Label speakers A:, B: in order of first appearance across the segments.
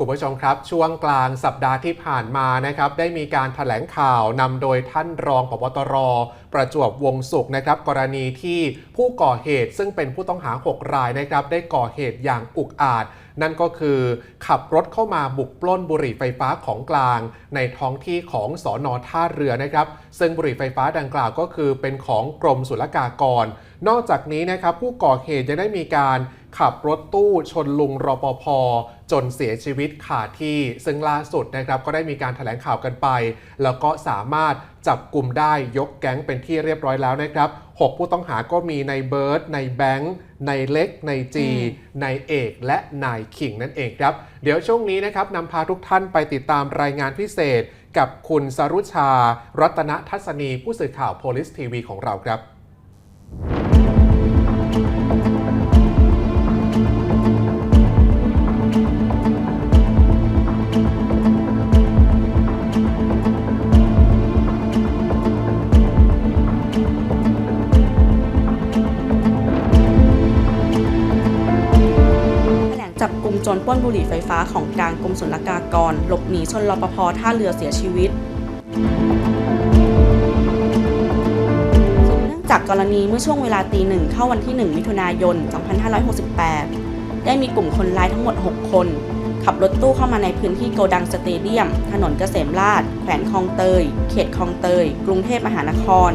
A: คุณผู้ชมครับ ช่วงกลางสัปดาห์ที่ผ่านมานะครับได้มีการถแถลงข่าวนำโดยท่านรองปปตร ประจวบวงศุกร์นะครับกรณีที่ผู้ก่อเหตุซึ่งเป็นผู้ต้องหา 6 รายนะครับได้ก่อเหตุอย่างอุกอาจ นั่นก็คือขับรถเข้ามาบุกปล้นบุหรี่ไฟฟ้าของกลาง ในท้องที่ของสอนอท่าเรือนะครับ ซึ่งบุหรี่ไฟฟ้าดังกล่าวก็คือเป็นของกรมศุลกากร นอกจากนี้นะครับผู้ก่อเหตุยังได้มีการ ขับรถตู้ชนลุงรปภจนเสียชีวิตขาดที่ซึ่งล่าสุดนะครับก็ได้มีการถแถลงข่าวกันไป แล้วก็สามารถจับกลุ่มได้ยกแก๊งเป็นที่เรียบร้อยแล้วนะครับ 6 ผู้ต้องหาก็มีในเบิร์ดในแบงค์ในเล็กในจีในเอกและนายขิงนั่นเองครับ เดี๋ยวช่วงนี้นะครับนำพาทุกท่านไปติดตามรายงานพิเศษ กับคุณสรุชา รัตนทัศนีผู้สื่อข่าวโพลิสทีวีของเราครับ
B: จับกลุ่มโจรป้นบุหรี่ไฟฟ้าของกลางกรมศุลกากร หลบหนีชนรปภท่าเรือเสียชีวิตเนื่องจากกรณีเมื่อช่วงเวลาตีหนึ่งเข้าวันที่ 1 มิถุนายน 2568 ได้มีกลุ่มคนร้ายทั้งหมด 6 คน ขับรถตู้เข้ามาในพื้นที่โกดังสเตเดียม ถนนเกษมราษฎร์แขวงคลองเตย เขตคลองเตย กรุงเทพมหานคร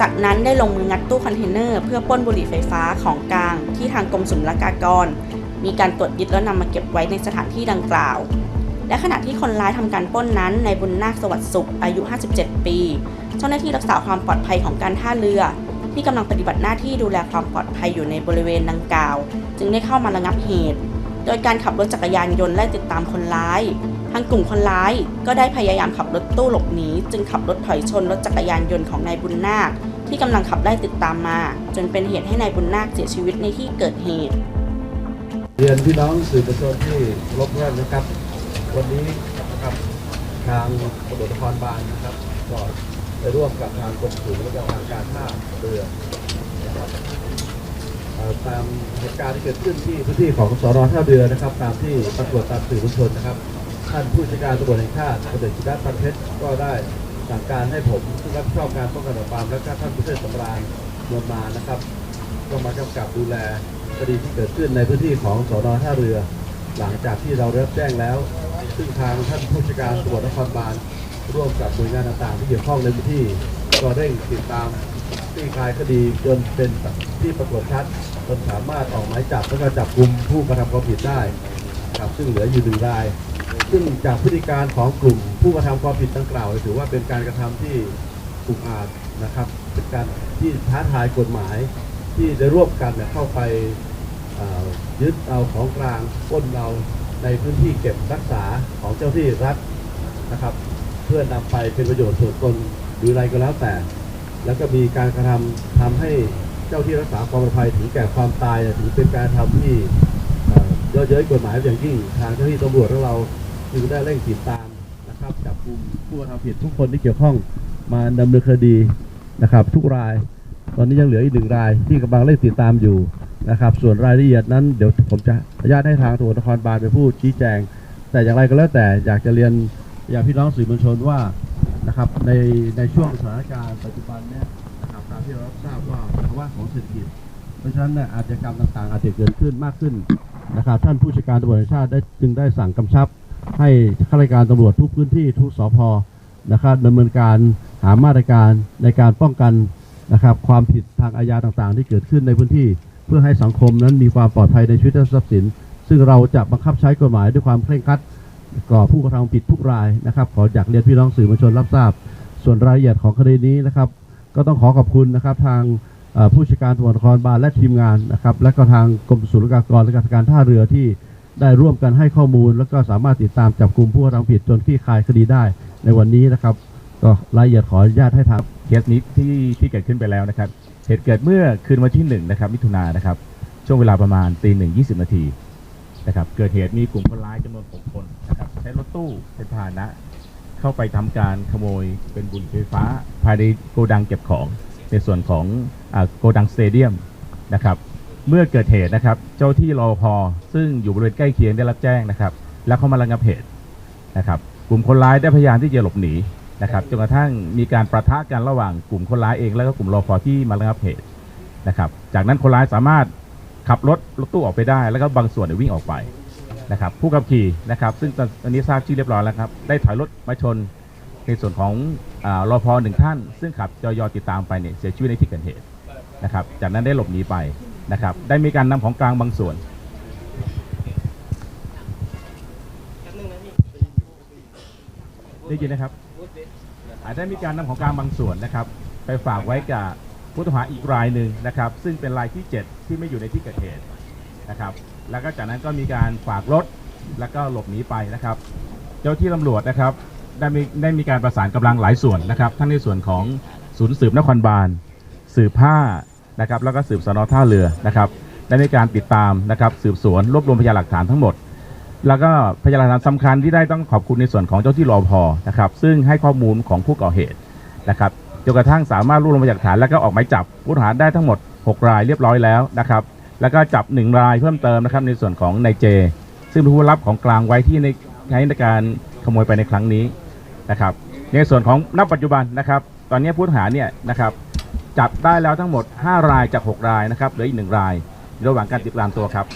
B: จากนั้นได้ลงมืองัดตู้คอนเทนเนอร์เพื่อป้นบุหรี่ไฟฟ้าของกลางที่ทางกรมศุลกากร มีการตรวจยึดแล้วนำมาเก็บไว้ในสถานที่ดังกล่าว และขณะที่คนร้ายทำการปล้นนั้นในายบุญนาคสวัสดิ์สุขอายุ 57 ปี เจ้าหน้าที่รักษาความปลอดภัยของการท่าเรือ ที่กำลังปฏิบัติหน้าที่ดูแลความปลอดภัยอยู่ในบริเวณดังกล่าว จึงได้เข้ามาระงับเหตุ โดยการขับรถจักรยานยนต์ไล่ติดตามคนร้ายทางกลุ่มคนร้ายก็ได้พยายามขับรถตู้หลบหนีจึงขับรถถอยชนรถจักรยานยนต์ของนายบุญนาคที่กำลังขับไล่ติดตามมา จนเป็นเหตุให้นายบุญนาคเสียชีวิตในที่เกิดเหตุ
C: เรียนพี่น้องสื่อมวลชนที่เคารบรักนะครับ วันนี้นะครับทางตำรวจนครบาลนะครับก็ได้ร่วมกับทางกรมศุลและก็ทางการท่าเรือนะครับตามเหตุการณ์ที่เกิดขึ้นที่พื้นที่ของสอนอท่าเรือนะครับ ตามที่ปรากฏตามสื่อมวลชนนะครับ ท่านผู้จัดการตำรวจแห่งชาติพลเอกชิดาพันเพชรก็ได้สั่งการให้ผมผู้รับผิดชอบการป้องกันปราบปรามและก็ท่านผู้ช่วยสำราญนวลมานะครับก็มากำกับดูแล คดีที่เกิดขึ้นในพื้นที่ของสอนอท่าเรือ หลังจากที่เรารับแจ้งแล้ว ซึ่งทางท่านผู้จัดการตำรวจนครบาลร่วมกับหน่วยงานต่างๆ ที่เกี่ยวข้องในพื้นที่ก็เร่งติดตามคลี่คลายคดีจนเป็นที่ปรากฏชัดจนสามารถออกหมายจับและก็จับกลุ่มผู้กระทำความผิดได้ครับซึ่งเหลืออยู่หนึ่งราย ซึ่งจากพฤติการของกลุ่มผู้กระทำความผิดดังกล่าว ถือว่าเป็นการกระทำที่อุกอาจนะครับเป็นการที่ท้าทายกฎหมาย ที่ได้ร่วมกันเนี่ยเข้าไปยึดเอาของกลางป้นเอาในพื้นที่เก็บรักษาของเจ้าที่รัฐนะครับ เพื่อนำไปเป็นประโยชน์ส่วนตนหรืออะไรก็แล้วแต่ แล้วก็มีการกระทำทำให้เจ้าที่รักษาความปลอดภัยถึงแก่ความตายถือเป็นการทำที่เอ่อเย่อเย้ยกฎหมายอย่างยิ่งทางเจ้าหน้าที่ตำรวจของเราจึงได้เร่งติดตามนะครับจับกลุ่มผู้กระทำผิดทุกคนที่เกี่ยวข้องมาดำเนินคดีนะครับ ทุกราย ตอนนี้ยังเหลืออีกหนึ่งรายที่กำลังเร่งติดตามอยู่นะครับ ส่วนรายละเอียดนั้นเดี๋ยวผมจะอนุญาตให้ทางตำรวจนครบาลเป็นผู้ชี้แจง แต่อย่างไรก็แล้วแต่อยากจะเรียนอย่างพี่น้องสื่อมวลชนว่านะครับในในช่วงสถานการณ์ปัจจุบันเนี่ยนะครับตามที่เรารับทราบว่าภาวะของเศรษฐกิจ เพราะฉะนั้นเนี่ยอาชญากรรมต่างๆ อาจจะเกิดขึ้นมากขึ้นนะครับท่านผู้จัดการตำรวจแห่งชาติได้จึงได้สั่งกำชับ ให้ข้าราชการตำรวจทุกพื้นที่ทุกสพนะครับดำเนินการหามาตรการในการป้องกัน นะครับความผิดทางอาญาต่างๆ ที่เกิดขึ้นในพื้นที่เพื่อให้สังคมนั้นมีความปลอดภัยในชีวิตและทรัพย์สิน ซึ่งเราจะบังคับใช้กฎหมายด้วยความเคร่งครัดก่อผู้กระทำผิดทุกรายนะครับขออยากเรียนพี่น้องสื่อมวลชนรับทราบ ส่วนรายละเอียดของคดีนี้นะครับก็ต้องขอขอบคุณนะครับทางผู้จัดการตำรวจนครบาลและทีมงานนะครับและก็ทางกรมศุลกากรและการท่าเรือที่ได้ร่วมกันให้ข้อมูล แล้วก็สามารถติดตามจับกลุ่มผู้กระทำผิดจนคลี่คลายคดีได้ในวันนี้นะครับ ก็รายละเอียดขออนุญาตให้ทาง
D: เคสนี้ที่ที่เกิดขึ้นไปแล้วนะครับ เหตุเกิดเมื่อคืนวันที่1นะครับมิถุนายนนะครับ ช่วงเวลาประมาณตีหนึ่งยีนาทีนะครับ เกิดเหตุมีกลุ่มคนร้ายจำนวน6คนนะครับ ใช้รถตู้เป็นพาหนะ เข้าไปทำการขโมยเป็นบุหรี่ไฟฟ้า ภายในโกดังเก็บของในส่วนของอาโกดังสเตเดียมนะครับ เมื่อเกิดเหตุนะครับ เจ้าที่รอพอซึ่งอยู่บริเวณใกล้เคียงได้รับแจ้งนะครับ แล้วเข้ามาระงับเหตุนะครับ กลุ่มคนร้ายได้พยายามที่จะหลบหนี นะครับจนกระทั่งมีการประทะกันระหว่างกลุ่มคนร้ายเองแล้วก็กลุ่มรอพอที่มาระงับเหตุนะครับ จากนั้นคนร้ายสามารถขับรถรถตู้ออกไปได้ แล้วก็บางส่วนเนี่ยวิ่งออกไปนะครับ ผู้ขับขี่นะครับ ซึ่งตอนนี้ทราบชื่อเรียบร้อยแล้วครับ ได้ถอยรถมาชนในส่วนของอารอพอหนึ่งท่าน ซึ่งขับจอยอติดตามไปเนี่ยเสียชีวิตในที่เกิดเหตุนะครับ จากนั้นได้หลบหนีไปนะครับ ได้มีการนำของกลางบางส่วนได้ยินนะครับ อาจจะมีการนำของกลางบางส่วนนะครับ ไปฝากไว้กับผู้ต้องหาอีกรายหนึ่งนะครับ ซึ่งเป็นรายที่ 7 ที่ไม่อยู่ในที่เกิดเหตุนะครับ แล้วก็จากนั้นก็มีการฝากรถแล้วก็หลบหนีไปนะครับ เจ้าที่ตำรวจนะครับได้มีได้มีการประสานกำลังหลายส่วนนะครับ ทั้งในส่วนของศูนย์สืบนครบาลสืบผ้านะครับ แล้วก็สืบสนท่าเรือนะครับได้มีการติดตามนะครับ สืบสวนรวบรวมพยานหลักฐานทั้งหมด แล้วก็พยานหลักฐานสำคัญที่ได้ต้องขอบคุณในส่วนของเจ้าที่รอพอนะครับ ซึ่งให้ข้อมูลของผู้ก่อเหตุนะครับจนกระทั่งสามารถรวบรวมพยานหลักฐานแล้วก็ออกหมายจับผู้ต้องหาได้ทั้งหมด 6 รายเรียบร้อยแล้วนะครับ แล้วก็จับ 1 รายเพิ่มเติมนะครับในส่วนของนายเจ ซึ่งเป็นผู้รับของกลางไว้ที่ในใช้ในการขโมยไปในครั้งนี้นะครับ ในส่วนของณปัจจุบันนะครับ ตอนนี้ผู้ต้องหาเนี่ยนะครับจับได้แล้วทั้งหมด 5 รายจาก 6 รายนะครับเหลืออีกหนึ่งรายระหว่างการติดตามตัวครับ